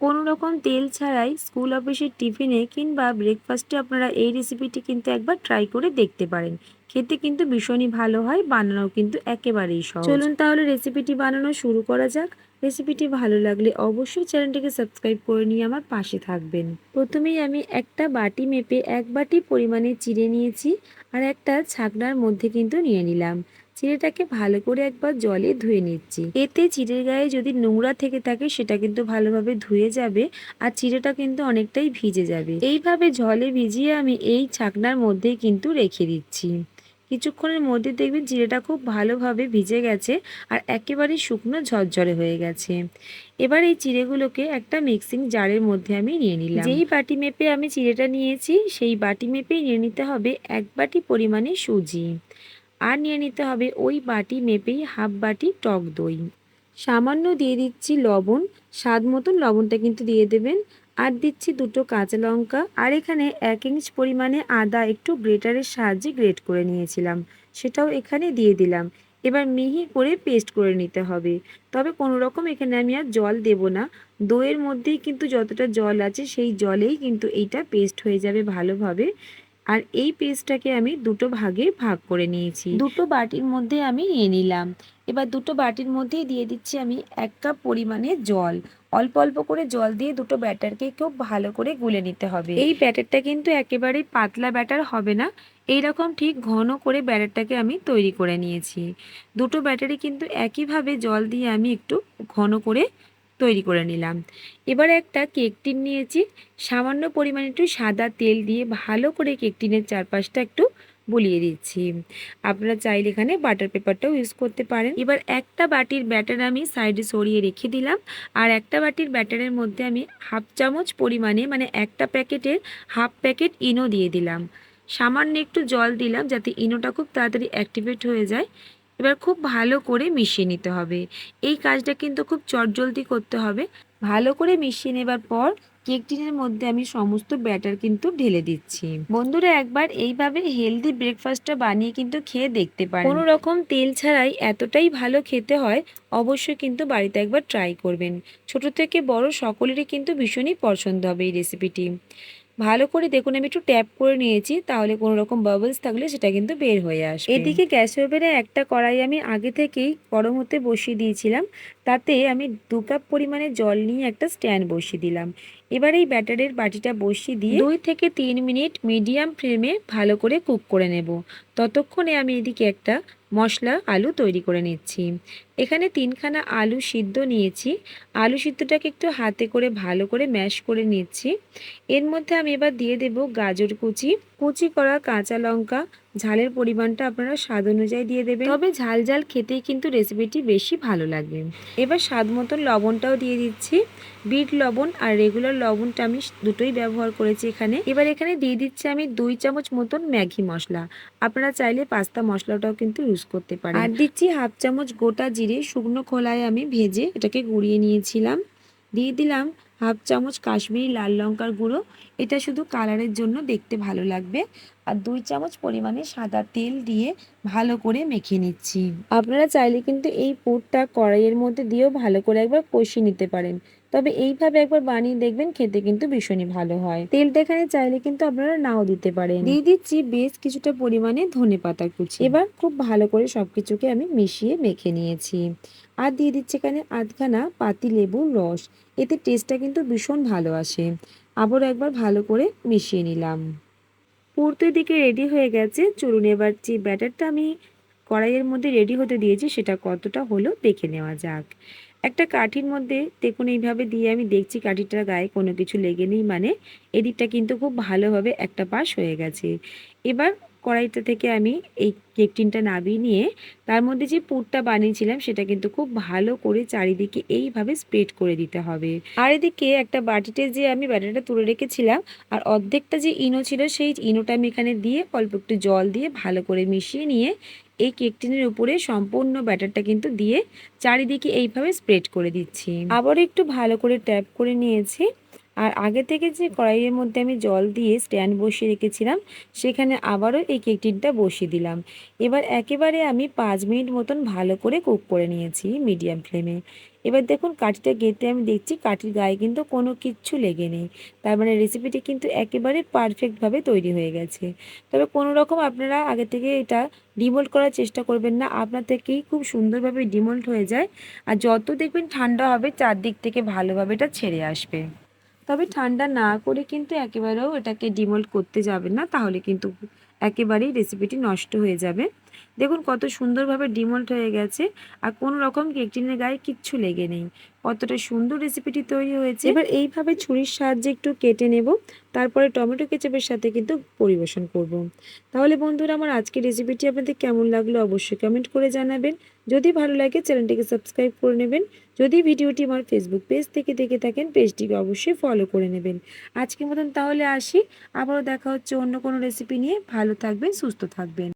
কোনো রকম তেল ছাড়াই স্কুল অফিসের টিফিনে কিংবা ব্রেকফাস্টে আপনারা এই রেসিপিটি কিন্তু একবার ট্রাই করে দেখতে পারেন। খেতে কিন্তু ভীষণই ভালো হয় বানানো কিন্তু একেবারেই সহজ। চলুন তাহলে রেসিপিটি বানানো শুরু করা যাক। রেসিপিটি ভালো লাগলে অবশ্যই চ্যানেলটিকে সাবস্ক্রাইব করে নিয়ে আমার পাশে থাকবেন। প্রথমেই আমি একটা বাটি মেপে এক বাটি পরিমাণে চিড়ে নিয়েছি আর একটা ছাকনার মধ্যে কিন্তু নিয়ে নিলাম। চিড়েটাকে ভালো করে একবার জলে ধুয়ে নিচ্ছি। এতে চিড়ের গায়ে যদি নোংরা থেকে থাকে, সেটা কিন্তু ভালোভাবে ধুয়ে যাবে আর চিড়েটা কিন্তু অনেকটাই ভিজে যাবে। এইভাবে জলে ভিজিয়ে আমি এই ছাকনার মধ্যেই কিন্তু রেখে দিচ্ছি। কিছুক্ষণের মধ্যে দেখবেন জিরেটা খুব ভালোভাবে ভিজে গেছে আর একেবারে শুকনো ঝরঝরে হয়ে গেছে। এবার এই চিড়েগুলোকে একটা মিক্সিং জারের মধ্যে আমি নিয়ে নিলাম। যেই বাটি মেপে আমি চিড়েটা নিয়েছি, সেই বাটি মেপেই নিয়ে নিতে হবে এক বাটি পরিমাণে সুজি। আর নিয়ে নিতে হবে ওই বাটি মেপেই হাফ বাটি টক দই। সামান্য দিয়ে দিচ্ছি লবণ, স্বাদ মতন লবণটা কিন্তু দিয়ে দেবেন। আর দিচ্ছি দুটো কাঁচা লঙ্কা। আর এখানে এক ইঞ্চ পরিমাণে আদা একটু গ্রেটারের সাহায্যে গ্রেট করে নিয়েছিলাম। সেটাও এখানে দিয়ে দিলাম। এবার মিহি করে পেস্ট করে নিতে হবে। তবে কোনো রকম এখানে আমি আর জল দেব না। দইয়ের মধ্যেই কিন্তু যতটা জল আছে সেই জলেই কিন্তু এইটা পেস্ট হয়ে যাবে ভালোভাবে। আর এই পেস্টটাকে আমি দুটো ভাগে ভাগ করে নিয়েছি। দুটো বাটির মধ্যে আমি নিয়ে নিলাম। এবার দুটো বাটির মধ্যেই দিয়ে দিচ্ছি আমি এক কাপ পরিমাণে জল। অল্প অল্প করে জল দিয়ে দুটো ব্যাটারকে খুব ভালো করে গুলে নিতে হবে। এই ব্যাটারটা কিন্তু একেবারেই পাতলা ব্যাটার হবে না। এই রকম ঠিক ঘন করে ব্যাটারটাকে আমি তৈরি করে নিয়েছি। দুটো ব্যাটারি কিন্তু একইভাবে জল দিয়ে আমি একটু ঘন করে তৈরি করে নিলাম। এবার একটা কেক টিন নিয়েছি। সামান্য পরিমাণে একটু সাদা তেল দিয়ে ভালো করে কেক টিনের চারপাশটা একটু বুলিয়ে দিচ্ছি। আপনারা চাইলে এখানে বাটার পেপারটাও ইউজ করতে পারেন। এবার একটা বাটির ব্যাটার আমি সাইডে সরিয়ে রেখে দিলাম। আর একটা বাটির ব্যাটারের মধ্যে আমি হাফ চামচ পরিমাণে মানে একটা প্যাকেটের হাফ প্যাকেট ইনো দিয়ে দিলাম। সামান্য একটু জল দিলাম যাতে ইনোটা খুব তাড়াতাড়ি অ্যাক্টিভেট হয়ে যায়। এবার খুব ভালো করে মিশিয়ে নিতে হবে। এই কাজটা কিন্তু খুব চটজলদি করতে হবে। ভালো করে মিশিয়ে নেবার পর কেক টিনের মধ্যে আমি সমস্ত ব্যাটার কিন্তু ঢেলে দিচ্ছি। বন্ধুরা, একবার এইভাবে হেলদি ব্রেকফাস্টটা বানিয়ে কিন্তু খেয়ে দেখতে পারেন। কোনো রকম তেল ছাড়াই এতটাই ভালো খেতে হয়, অবশ্যই কিন্তু বাড়িতে একবার ট্রাই করবেন। ছোট থেকে বড় সকলেরই কিন্তু ভীষণই পছন্দ হবে এই রেসিপিটি ভালো করে দেখুন আমি একটু ট্যাপ করে নিয়েছি তাহলে কোনো রকম বাবলস থাকলে সেটা কিন্তু বের হয়ে আসে এদিকে গ্যাস ওভেনে একটা কড়াই আমি আগে থেকেই গরম হতে বসিয়ে দিয়েছিলাম তাতে আমি দু কাপ পরিমাণে জল নিয়ে একটা স্ট্যান্ড বসিয়ে দিলাম। এবার এই ব্যাটারের বাটিটা বসিয়ে দিয়ে দুই থেকে তিন মিনিট মিডিয়াম ফ্লেমে ভালো করে কুক করে নেব। ততক্ষণে আমি এদিকে একটা মশলা, আলু তৈরি করে নিচ্ছি। এখানে তিনখানা আলু সিদ্ধ নিয়েছি। আলু সিদ্ধটাকে একটু হাতে করে ভালো করে ম্যাশ করে নিচ্ছি। এর মধ্যে আমি এবার দিয়ে দেব গাজর কুচি। কুচি করা কাঁচা লঙ্কা ঝালের পরিমাণটা আপনারা স্বাদ অনুযায়ী দিয়ে দেবেন। তবে ঝাল ঝাল খেতেই কিন্তু রেসিপিটি বেশি ভালো লাগবে। এবার স্বাদ মতন লবণটাও দিয়ে দিচ্ছি। বিট লবণ আর রেগুলার লবণটা আমি দুটোই ব্যবহার করেছি এখানে। এবার এখানে দিয়ে দিচ্ছি আমি দুই চামচ মতন ম্যাগি মশলা। আপনারা চাইলে পাস্তা মশলাটাও কিন্তু ইউজ করতে পারেন। আর দিচ্ছি হাফ চামচ গোটা জিরে শুকনো খোলায় আমি ভেজে এটাকে গুঁড়িয়ে নিয়েছিলাম। দিয়ে দিলাম হাফ চামচ কাশ্মীরি লাল লঙ্কার গুঁড়ো। এটা শুধু কালারের জন্য দেখতে ভালো লাগবে। আর দুই চামচ পরিমাণে সাদা তেল দিয়ে ভালো করে মেখে নিচ্ছি। আপনারা চাইলে কিন্তু এই পুরটা কড়াইয়ের মধ্যে দিয়েও ভালো করে একবার কষিয়ে নিতে পারেন। তবে এইভাবে একবার বানিয়ে দেখবেন খেতে কিন্তু ভীষণই ভালো হয়। তেলটা এখানে চাইলে কিন্তু আপনারা নাও দিতে পারেন। দিয়ে দিচ্ছি বেশ কিছুটা পরিমাণে ধনে পাতা কুচি। এবার খুব ভালো করে সবকিছুকে আমি মিশিয়ে মেখে নিয়েছি। আর দিয়ে দিচ্ছি এখানে আধখানা পাতি লেবুর রস। এতে টেস্টটা কিন্তু ভীষণ ভালো আসে। আবারও একবার ভালো করে মিশিয়ে নিলাম। পুরতো দিকে রেডি হয়ে গেছে। চলুন এবার যে ব্যাটারটা আমি কড়াইয়ের মধ্যে রেডি হতে দিয়েছি সেটা কতটা হলো দেখে নেওয়া যাক। একটা কাঠির মধ্যে দেখুন, এইভাবে দিয়ে আমি দেখছি কাঠিটার গায়ে কোনো কিছু লেগে নেই মানে এদিকটা কিন্তু খুব ভালোভাবে একটা পাশ হয়ে গেছে। এবার কড়াইটা থেকে আমি এই কেক টিনটা নাবিয়ে নিয়ে তার মধ্যে যে পুরটা বানিয়েছিলাম, সেটা কিন্তু খুব ভালো করে চারিদিকে এইভাবে স্প্রেড করে দিতে হবে। আর এদিকে একটা বাটিতে যে আমি ব্যাটারটা তুলে রেখেছিলাম, আর অর্ধেকটা যে ইনো ছিল, সেই ইনোটা আমি এখানে দিয়ে অল্প একটু জল দিয়ে ভালো করে মিশিয়ে নিয়ে এই কেকটিনের উপরে সম্পূর্ণ ব্যাটারটা কিন্তু দিয়ে চারিদিকে এইভাবে স্প্রেড করে দিচ্ছি। আবার একটু ভালো করে ট্যাপ করে নিয়েছি। আর আগে থেকে যে কড়াইয়ের মধ্যে আমি জল দিয়ে স্ট্যান্ড বসিয়ে রেখেছিলাম, সেখানে আবারও এই কেকটিনটা বসিয়ে দিলাম। এবার একেবারে আমি পাঁচ মিনিট মতন ভালো করে কুক করে নিয়েছি মিডিয়াম ফ্লেমে। এবার দেখুন কাঠিটা গেঁথে আমি দেখছি কাঠির গায়ে কিন্তু কোনো কিচ্ছু লেগে নেই। তার মানে রেসিপিটি কিন্তু একেবারে পারফেক্টভাবে তৈরি হয়ে গেছে। তবে কোনো রকম আপনারা আগে থেকে এটা ডিমোল্ড করার চেষ্টা করবেন না। আপনার থেকেই খুব সুন্দরভাবে ডিমোল্ড হয়ে যায়। আর যত দেখবেন ঠান্ডা হবে, চারদিক থেকে ভালোভাবে এটা ছেড়ে আসবে। তবে ঠান্ডা না করে কিন্তু একেবারেও এটাকে ডিমোল্ড করতে যাবেন না, তাহলে কিন্তু একেবারেই রেসিপিটি নষ্ট হয়ে যাবে। দেখুন কত সুন্দরভাবে ডিমোল্ড হয়ে গেছে আর কোনো রকম কেক টিনের গায়ে কিচ্ছু লেগে নেই। কতটা সুন্দর রেসিপিটি তৈরি হয়েছে। এবার এইভাবে ছুরির সাহায্যে একটু কেটে নেব, তারপরে টমেটো কেচাপের সাথে কিন্তু পরিবেশন করব। তাহলে বন্ধুরা, আমার আজকের রেসিপিটি আপনাদের কেমন লাগল অবশ্যই কমেন্ট করে জানাবেন। যদি ভালো লাগে, চ্যানেলটিকে সাবস্ক্রাইব করে নেবেন। যদি ভিডিওটি আমার ফেসবুক পেজ থেকে দেখে থাকেন পেজটিকে অবশ্যই ফলো করে নেবেন। আজকের মতন তাহলে আসি। আবারও দেখা হচ্ছে অন্য কোনো রেসিপি নিয়ে। ভালো থাকবেন, সুস্থ থাকবেন।